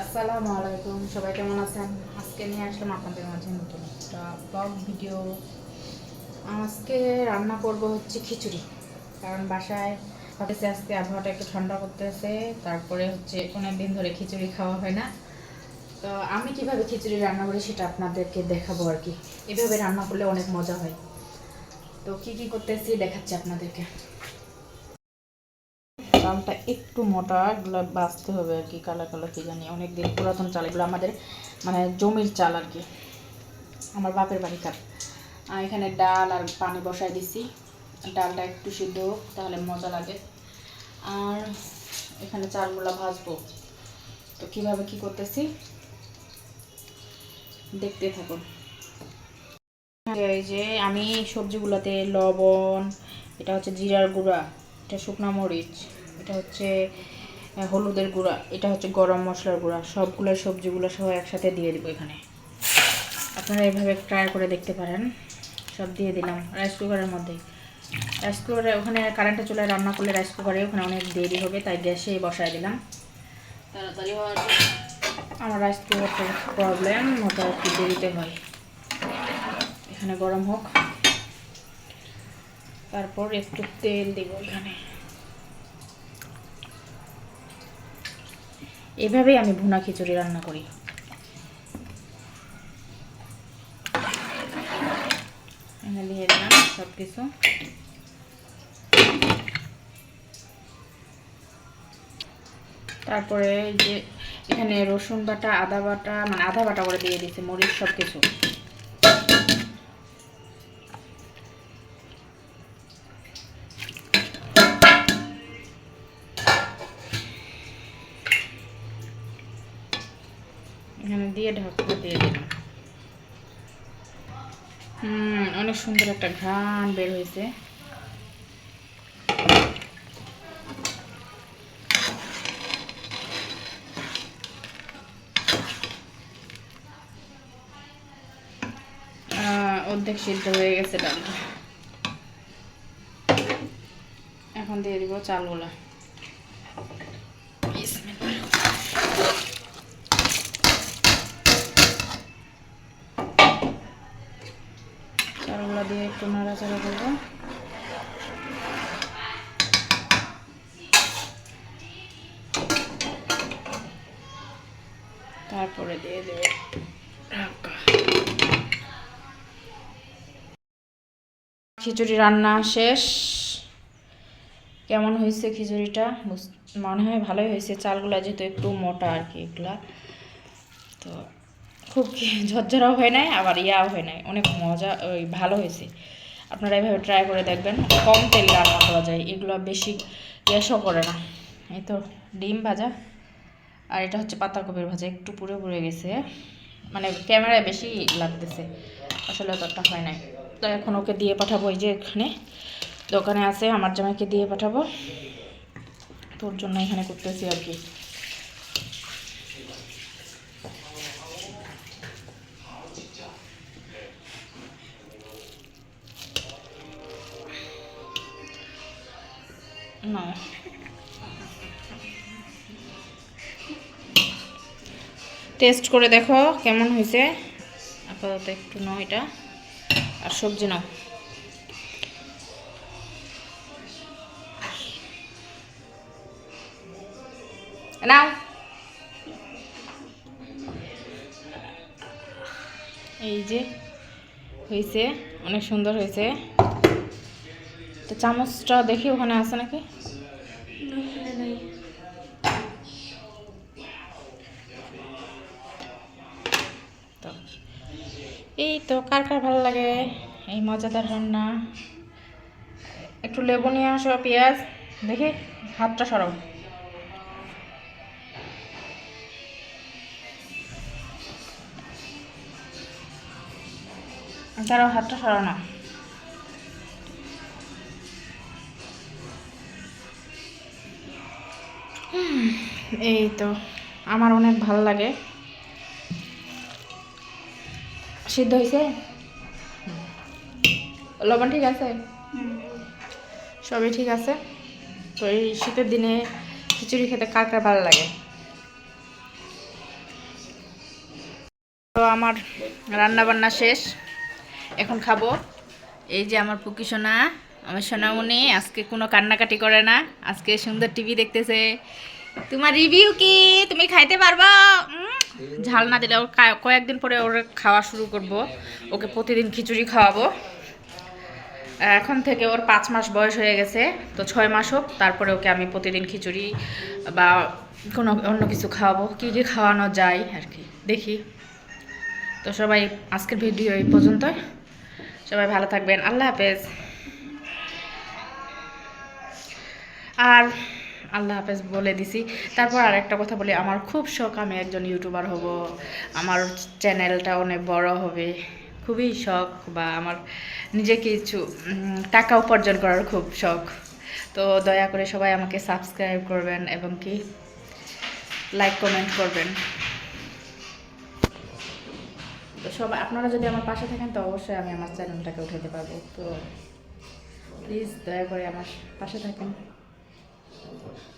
আসসালামু আলাইকুম, সবাই কেমন আছেন? আজকে নিয়ে আসলাম আপনাদের মাঝে নতুন একটা ব্লগ ভিডিও আজকে রান্না করব হচ্ছে খিচুড়ি, কারণ বাসায় ভাবতেছে আজকে আবহাওয়াটা একটু ঠান্ডা করতেছে, তারপরে হচ্ছে অনেক দিন ধরে খিচুড়ি খাওয়া হয় না। তো আমি কীভাবে খিচুড়ি রান্না করি সেটা আপনাদেরকে দেখাবো আর কি। এভাবে রান্না করলে অনেক মজা হয়। তো কি কি করতেছি দেখাচ্ছি আপনাদেরকে। চালটা একটু মোটা, এগুলো বাঁচতে হবে আর কি কালা কালা কি জানি। অনেক দিন পুরাতন চাল, এগুলো আমাদের মানে জমির চাল আর কি। আমার বাপের বাড়িকার আর এখানে ডাল আর পানি বসাই দিছি। ডালটা একটু সিদ্ধ হোক, তাহলে মজা লাগে। আর এখানে চালগুলো ভাজবো। তো কীভাবে কি করতেছি? দেখতে থাকুন। এই যে আমি সবজিগুলোতে লবণ, এটা হচ্ছে জিরার গুঁড়া, এটা শুকনো মরিচ। এটা হচ্ছে হলুদের গুঁড়া এটা হচ্ছে গরম মশলার গুঁড়া সবগুলো সবজিগুলো সহ একসাথে দিয়ে দিব এখানে। আপনারা এভাবে ট্রাই করে দেখতে পারেন। সব দিয়ে দিলাম রাইস কুকারের মধ্যে। রাইস কুকারে ওখানে কারেন্টে চলে রান্না করলে রাইস কুকারে ওখানে অনেক দেরি হবে তাই গ্যাসে বসায় দিলাম। তাড়াতাড়ি হওয়ার আমার রাইস কুকারটার প্রবলেম ওটা একটু দেরিতে হয়। এখানে গরম হোক। তারপর একটু তেল দেবো এখানে। এভাবেই আমি ভুনা খিচুড়ি রান্না করি। দিয়ে দিলাম সব কিছু তারপরে যে এখানে রসুন বাটা, আদা বাটা মানে আদা বাটা করে দিয়ে দিচ্ছে মরিচ সব কিছু দিয়ে ঢাকা দিয়ে দিলাম। অনেক সুন্দর একটা ঘ্রাণ বের হয়েছে। অর্ধেক সিদ্ধ হয়ে গেছে ডালটা। এখন দিয়ে দিব চালগুলা। চালগুলো দিয়ে একটু নাড়াচাড়া করব। তারপরে দিয়ে দেবো খিচুড়ি রান্না শেষ। কেমন হয়েছে খিচুড়িটা? মনে হয় ভালোই হয়েছে। চালগুলা যেহেতু একটু মোটা আর কি এগুলা, তো খুব ঝরঝরাও হয় নাই, আবার ইয়াও হয় নাই। অনেক মজা, ওই ভালো হয়েছে। আপনারা এভাবে ট্রাই করে দেখবেন। কম তেল রান্না করা যায়, এগুলো বেশি গ্যাসও করে না। এই তো ডিম ভাজা, আর এটা হচ্ছে পাতাকপির ভাজা, একটু পুড়ে পুড়ে গেছে। মানে ক্যামেরায় বেশি লাগতেছে, আসলে অতটা হয় নাই। তো এখন ওকে দিয়ে পাঠাবো এই যে এখানে। দোকানে আছে, আমার জামাইকে দিয়ে পাঠাবো। তোর জন্য এখানে করতেছি আর কি। না টেস্ট করে দেখো কেমন হয়েছে। আপাতত একটু নাও এটা। আর সবজি নাও। নাও। এই যে হয়েছে, অনেক সুন্দর হয়েছে। তো চামচটা দেখি, ওখানে আছে নাকি? তো, এই তো, কার কার ভালো লাগে? এই মজাদার রান্না। একটু লেবু নিয়ে আসো, পেঁয়াজ। দেখি, হাতটা সরাও। তারাও হাতটা সরাও এই তো আমার অনেক ভালো লাগে। সিদ্ধ হয়েছে লবণ ঠিক আছে? সবই ঠিক আছে। তো এই শীতের দিনে খিচুড়ি খেতে কার কার ভালো লাগে? তো আমার রান্না বান্না শেষ। এখন খাব। এই যে আমার পুকি সোনা, আমার সোনামণি, আজকে কোনো কান্নাকাটি করে না। আজকে সুন্দর টিভি দেখতেছে। তোমার রিভিউ কি? তুমি খাইতে পারবা? ঝাল না দিলে ওর কয়েকদিন পরে ওর খাওয়া শুরু করব। ওকে প্রতিদিন খিচুড়ি খাওয়াবো। এখন থেকে ওর পাঁচ মাস বয়স হয়ে গেছে, তো ছয় মাস হোক, তারপরে ওকে আমি প্রতিদিন খিচুড়ি বা কোনো অন্য কিছু খাওয়াবো। কী কী খাওয়ানো যায় আর কি। দেখি। তো সবাই আজকের ভিডিও এই পর্যন্তই। সবাই ভালো থাকবেন। আল্লাহ হাফেজ। আর আল্লাহ হাফেজ বলে দিছি। তারপর আরেকটা কথা বলি, আমার খুব শখ আমি একজন ইউটিউবার হব। আমার চ্যানেলটা অনেক বড় হবে। খুবই শখ বা আমার নিজে কিছু টাকা উপার্জন করার খুব শখ। তো দয়া করে সবাই আমাকে সাবস্ক্রাইব করবেন এবং কি, লাইক, কমেন্ট করবেন। তো সবাই, আপনারা যদি আমার পাশে থাকেন, তো অবশ্যই আমি আমার চ্যানেলটাকে উঠাতে পারব। তো প্লিজ দয়া করে আমার পাশে থাকেন। 情况下。